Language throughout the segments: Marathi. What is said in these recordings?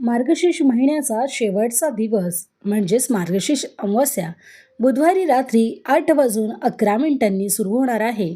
मार्गशीर्ष महिन्याचा शेवटचा दिवस म्हणजेच मार्गशीर्ष अमावस्या बुधवारी रात्री आठ वाजून अकरा मिनिटांनी सुरू होणार आहे.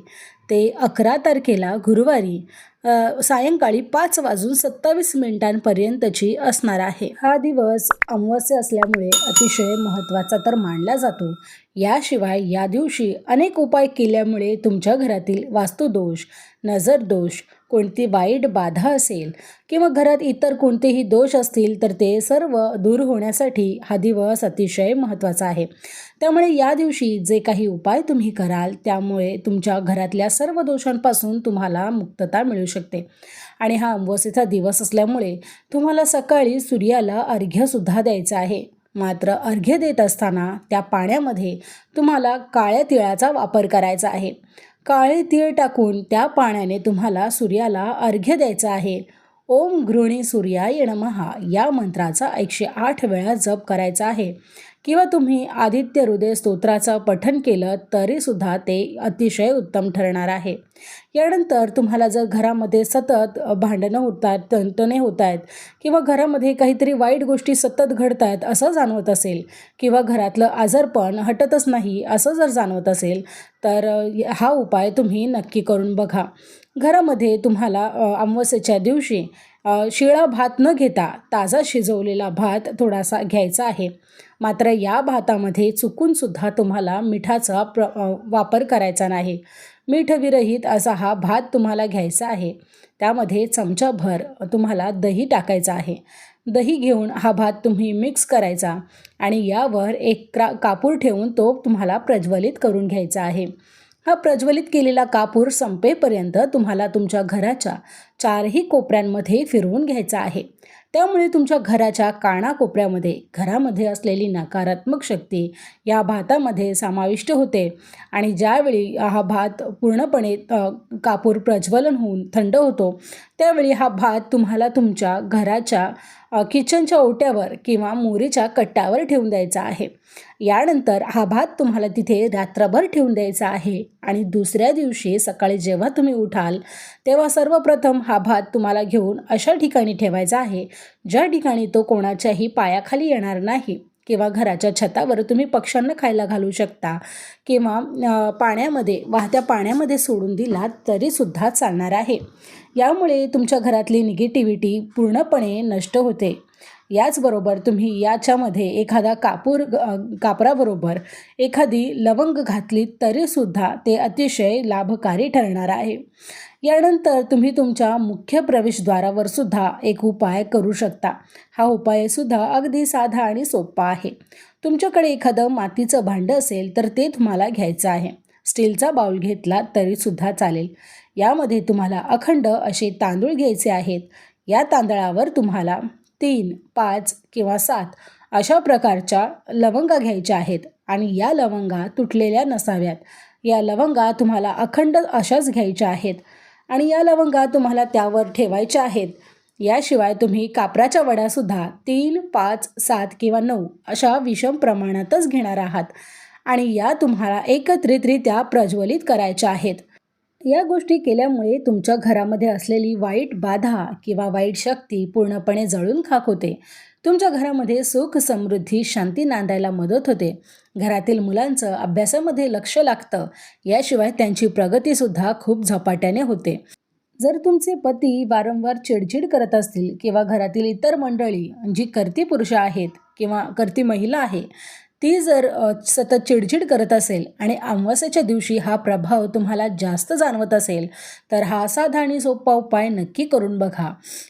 ते अकरा तारखेला गुरुवारी सायंकाळी पाच वाजून सत्तावीस मिनिटांपर्यंतची असणार आहे. हा दिवस अमावस्या असल्यामुळे अतिशय महत्त्वाचा तर मानला जातो. याशिवाय या दिवशी अनेक उपाय केल्यामुळे तुमच्या घरातील वास्तुदोष नजरदोष कोणती वाईट बाधा असेल किंवा घरात इतर कोणतेही दोष असतील तर ते सर्व दूर होण्यासाठी हा दिवस अतिशय महत्त्वाचा आहे. त्यामुळे या दिवशी जे काही उपाय तुम्ही कराल त्यामुळे तुमच्या घरातल्या सर्व दोषांपासून तुम्हाला मुक्तता मिळू शकते. आणि हा अमावस्येचा दिवस असल्यामुळे तुम्हाला सकाळी सूर्याला अर्घ्यसुद्धा द्यायचं आहे. मात्र अर्घ्य देत असताना त्या पाण्यामध्ये तुम्हाला काळ्या तिळाचा वापर करायचा आहे. काळे तीळ टाकून त्या पाण्याने तुम्हाला सूर्याला अर्घ्य द्यायचं आहे. ओम घृणी सूर्याय नमहा या मंत्राचा एकशे आठ वेळा जप करायचा आहे. किंवा तुम्ही आदित्य हृदय स्तोत्राचं पठन केलं तरीसुद्धा ते अतिशय उत्तम ठरणार आहे. यानंतर तुम्हाला जर घरामध्ये सतत भांडणं होत आहेत तणतणे होत आहेत किंवा घरामध्ये काहीतरी वाईट गोष्टी सतत घडत आहेत असं जाणवत असेल किंवा घरातलं आजारपण हटतच नाही असं जर जाणवत असेल तर हा उपाय तुम्ही नक्की करून बघा. घरामध्ये तुम्हाला अमावस्येच्या दिवशी शिळा भात न घेता ताजा शिजवलेला भात थोडासा घ्यायचा आहे. मात्र या भातामध्ये चुकूनसुद्धा तुम्हाला मिठाचा प्र वापर करायचा नाही. मीठविरहित असा हा भात तुम्हाला घ्यायचा आहे. त्यामध्ये चमचाभर तुम्हाला दही टाकायचं आहे. दही घेऊन हा भात तुम्ही मिक्स करायचा आणि यावर एक क्रा कापूर ठेवून तो तुम्हाला प्रज्वलित करून घ्यायचा आहे. हा प्रज्वलित केलेला कापूर संपेपर्यंत तुम्हाला तुमच्या घराच्या चारही कोपऱ्यांमध्ये फिरवून घ्यायचा आहे. त्यामुळे तुमच्या घराच्या कानाकोपऱ्यामध्ये घरामध्ये असलेली नकारात्मक शक्ती या भातामध्ये समाविष्ट होते आणि ज्यावेळी हा भात पूर्णपणे कापूर प्रज्वलन होऊन थंड होतो त्यावेळी हा भात तुम्हाला तुमच्या घराच्या किचनच्या ओट्यावर किंवा मोरीच्या कट्ट्यावर ठेवून द्यायचा आहे. यानंतर हा भात तुम्हाला तिथे रात्रभर ठेवून द्यायचा आहे आणि दुसऱ्या दिवशी सकाळी जेव्हा तुम्ही उठाल तेव्हा सर्वप्रथम हा भात तुम्हाला घेऊन अशा ठिकाणी ठेवायचा आहे ज्या ठिकाणी तो कोणाच्याही पायाखाली येणार नाही. किंवा घराच्या छतावर तुम्ही पक्ष्यांना खायला घालू शकता किंवा पाण्यामध्ये वाहत्या पाण्यामध्ये सोडून दिलात तरीसुद्धा चालणार आहे. यामुळे तुमच्या घरातली निगेटिव्हिटी पूर्णपणे नष्ट होते. याचबरोबर तुम्ही याच्यामध्ये एखादा कापूर कापराबरोबर एखादी लवंग घातली तरीसुद्धा ते अतिशय लाभकारी ठरणार आहे. यानंतर तुम्ही तुमच्या मुख्य प्रवेशद्वारावर सुद्धा एक उपाय करू शकता. हा उपायसुद्धा अगदी साधा आणि सोपा आहे. तुमच्याकडे एखादं मातीचं भांडं असेल तर ते तुम्हाला घ्यायचं आहे. स्टीलचा बाउल घेतला तरीसुद्धा चालेल. यामध्ये तुम्हाला अखंड असे तांदूळ घ्यायचे आहेत. या तांदळावर तुम्हाला तीन पाच किंवा सात अशा प्रकारच्या लवंगा घ्यायच्या आहेत आणि या लवंगा तुटलेल्या नसाव्यात. या लवंगा तुम्हाला अखंड अशाच घ्यायच्या आहेत. आणि या लवंगा तुम्हाला त्यावर ठेवायच्या आहेत. याशिवाय तुम्ही कापराच्या वड्यासुद्धा तीन पाच सात किंवा नऊ अशा विषम प्रमाणातच घेणार आहात. आणि या तुम्हाला एकत्रितरित्या प्रज्वलित करायच्या आहेत. या गोष्टी केल्यामुळे तुमच्या घरामध्ये असलेली वाईट बाधा किंवा वाईट शक्ती पूर्णपणे जळून खाक होते. तुमच्या घरामध्ये सुख समृद्धी शांती नांदायला मदत होते. घरातील मुलांचं अभ्यासामध्ये लक्ष लागतं. याशिवाय त्यांची प्रगतीसुद्धा खूप झपाट्याने होते. जर तुमचे पती वारंवार चिडचिड करत असतील किंवा घरातील इतर मंडळी जी कर्ती पुरुष आहेत किंवा कर्ती महिला आहे ती जर सतत चिडचिड करत असेल आणि अमावस्याच्या दिवशी हा प्रभाव तुम्हाला जास्त जाणवत असेल तर हा साधा आणि सोपा उपाय नक्की करून बघा.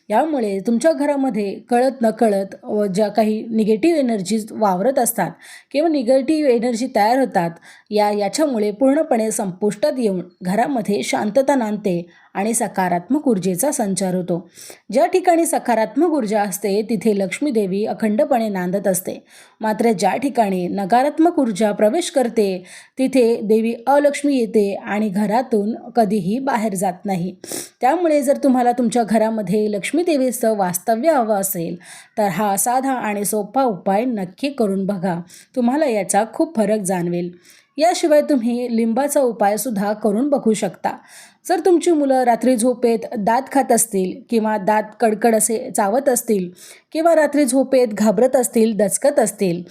यामुळे तुमच्या घरामध्ये कळत नकळत ज्या काही निगेटिव्ह एनर्जीज वावरत असतात किंवा निगेटिव्ह एनर्जी तयार होतात या याच्यामुळे पूर्णपणे संपुष्टात येऊन घरामध्ये शांतता नांदते आणि सकारात्मक ऊर्जेचा संचार होतो. ज्या ठिकाणी सकारात्मक ऊर्जा असते तिथे लक्ष्मी देवी अखंडपणे नांदत असते. मात्र ज्या ठिकाणी नकारात्मक ऊर्जा प्रवेश करते तिथे देवी अलक्ष्मी येते आणि घरातून कधीही बाहेर जात नाही. त्यामुळे जर तुम्हाला तुमच्या घरामध्ये लक्ष्मीदेवीचं वास्तव्य हवं असेल तर हा साधा आणि सोपा उपाय नक्की करून बघा. तुम्हाला याचा खूप फरक जाणवेल. याशिवाय तुम्ही लिंबाचा उपायसुद्धा करून बघू शकता. जर तुमची मुलं रात्री झोपेत दात खात असतील किंवा दात कडकड असे चावत असतील किंवा रात्री झोपेत घाबरत असतील दचकत असतील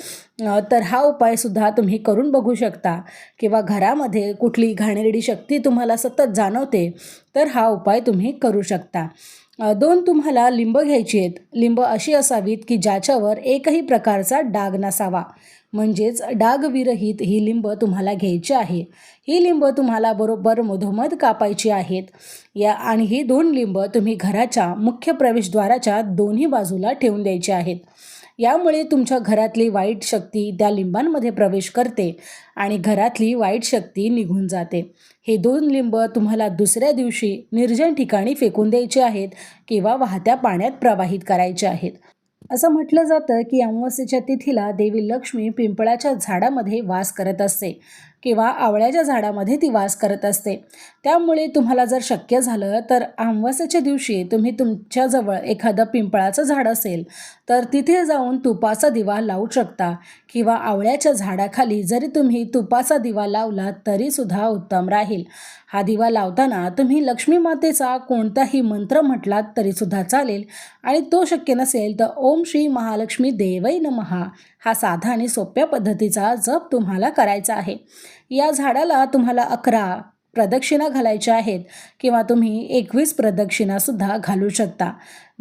तर हा उपायसुद्धा तुम्ही करून बघू शकता. किंवा घरामध्ये कुठली घाणेरडी शक्ती तुम्हाला सतत जाणवते तर हा उपाय तुम्ही करू शकता. दोन तुम्हाला लिंब घ्यायची आहेत. लिंब अशी असावीत की ज्याच्यावर एकही प्रकारचा डाग नसावा. म्हणजेच डागविरहित ही लिंब तुम्हाला घ्यायची आहे. ही लिंब तुम्हाला बरोबर मधोमध कापायची आहेत. या आणि ही दोन लिंब तुम्ही घराच्या मुख्य प्रवेशद्वाराच्या दोन्ही बाजूला ठेवून द्यायची आहेत. यामुळे तुमच्या घरातली वाईट शक्ती त्या लिंबांमध्ये प्रवेश करते आणि घरातली वाईट शक्ती निघून जाते. हे दोन लिंब तुम्हाला दुसऱ्या दिवशी निर्जन ठिकाणी फेकून द्यायचे आहेत किंवा वाहत्या पाण्यात प्रवाहित करायचे आहेत. असं म्हटलं जातं की अमावस्येच्या तिथीला देवी लक्ष्मी पिंपळाच्या झाडामध्ये वास करत असते. किंवा आवळ्याच्या झाडामध्ये ती वास करत असते. त्यामुळे तुम्हाला जर शक्य झालं तर आमवासाच्या दिवशी तुम्ही तुमच्याजवळ एखादं पिंपळाचं झाड असेल तर तिथे जाऊन तुपाचा दिवा लावू शकता किंवा आवळ्याच्या झाडाखाली जरी तुम्ही तुपाचा दिवा लावला तरीसुद्धा उत्तम राहील. हा दिवा लावताना तुम्ही लक्ष्मी मातेचा कोणताही मंत्र म्हटलात तरीसुद्धा चालेल आणि तो शक्य नसेल तर ओम श्री महालक्ष्मी देवै नमहा हा साधा आणि सोप्या पद्धतीचा जप तुम्हाला करायचा आहे. या झाडाला तुम्हाला अकरा प्रदक्षिणा घालायच्या आहेत किंवा तुम्ही एकवीस प्रदक्षिणासुद्धा घालू शकता.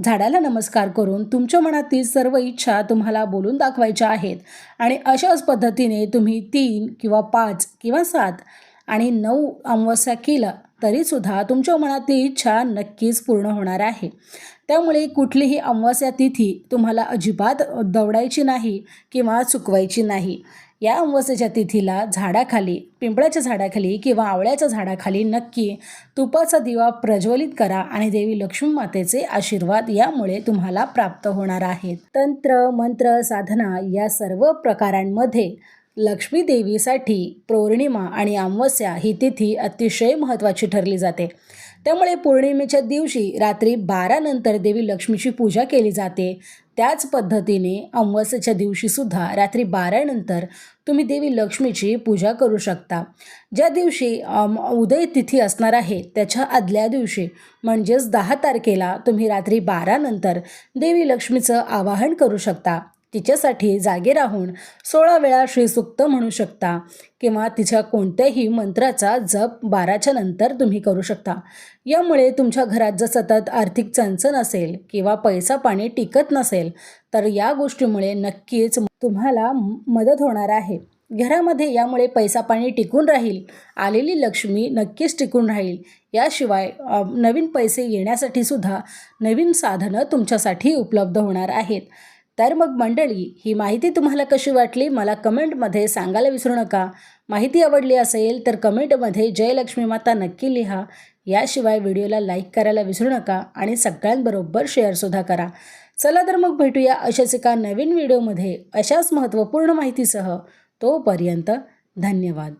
झाडाला नमस्कार करून तुमच्या मनातील सर्व इच्छा तुम्हाला बोलून दाखवायच्या आहेत आणि अशाच पद्धतीने तुम्ही तीन किंवा पाच किंवा सात आणि नऊ अमावस्या केलं तरीसुद्धा तुमच्या मनातली इच्छा नक्कीच पूर्ण होणार आहे. त्यामुळे कुठलीही अमावस्या तिथी तुम्हाला अजिबात दवडायची नाही किंवा चुकवायची नाही. या अमावस्याच्या तिथीला झाडाखाली पिंपळाच्या झाडाखाली किंवा आवळ्याच्या झाडाखाली नक्की तुपाचा दिवा प्रज्वलित करा आणि देवी लक्ष्मी मातेचे आशीर्वाद यामुळे तुम्हाला प्राप्त होणार आहेत. तंत्र मंत्र साधना या सर्व प्रकारांमध्ये लक्ष्मी देवीसाठी पौर्णिमा आणि अमावस्या ही तिथी अतिशय महत्त्वाची ठरली जाते. त्यामुळे पौर्णिमेच्या दिवशी रात्री बारानंतर देवी लक्ष्मीची पूजा केली जाते. त्याच पद्धतीने अमावस्याच्या दिवशीसुद्धा रात्री बारानंतर तुम्ही देवी लक्ष्मीची पूजा करू शकता. ज्या दिवशी उदय तिथी असणार आहे त्याच्या आदल्या दिवशी म्हणजेच दहा तारखेला तुम्ही रात्री बारानंतर देवी लक्ष्मीचं आवाहन करू शकता. तिच्यासाठी जागे राहून सोळा वेळा श्रीसुक्त म्हणू शकता किंवा तिच्या कोणत्याही मंत्राचा जप बाराच्या नंतर तुम्ही करू शकता. यामुळे तुमच्या घरात जर सतत आर्थिक चणचण असेल किंवा पैसा पाणी टिकत नसेल तर या गोष्टीमुळे नक्कीच तुम्हाला मदत होणार आहे. घरामध्ये यामुळे पैसा पाणी टिकून राहील आलेली लक्ष्मी नक्कीच टिकून राहील. याशिवाय नवीन पैसे येण्यासाठी सुद्धा नवीन साधनं तुमच्यासाठी उपलब्ध होणार आहेत. तर मग मंडळी ही माहिती तुम्हाला कशी वाटली? मला कमेंटमध्ये सांगायला विसरू नका. माहिती आवडली असेल तर कमेंटमध्ये जयलक्ष्मी माता नक्की लिहा. याशिवाय व्हिडिओला लाईक करायला विसरू नका आणि सगळ्यांबरोबर शेअरसुद्धा करा. चला तर मग भेटूया अशाच एका नवीन व्हिडिओमध्ये अशाच महत्त्वपूर्ण माहितीसह. तोपर्यंत धन्यवाद.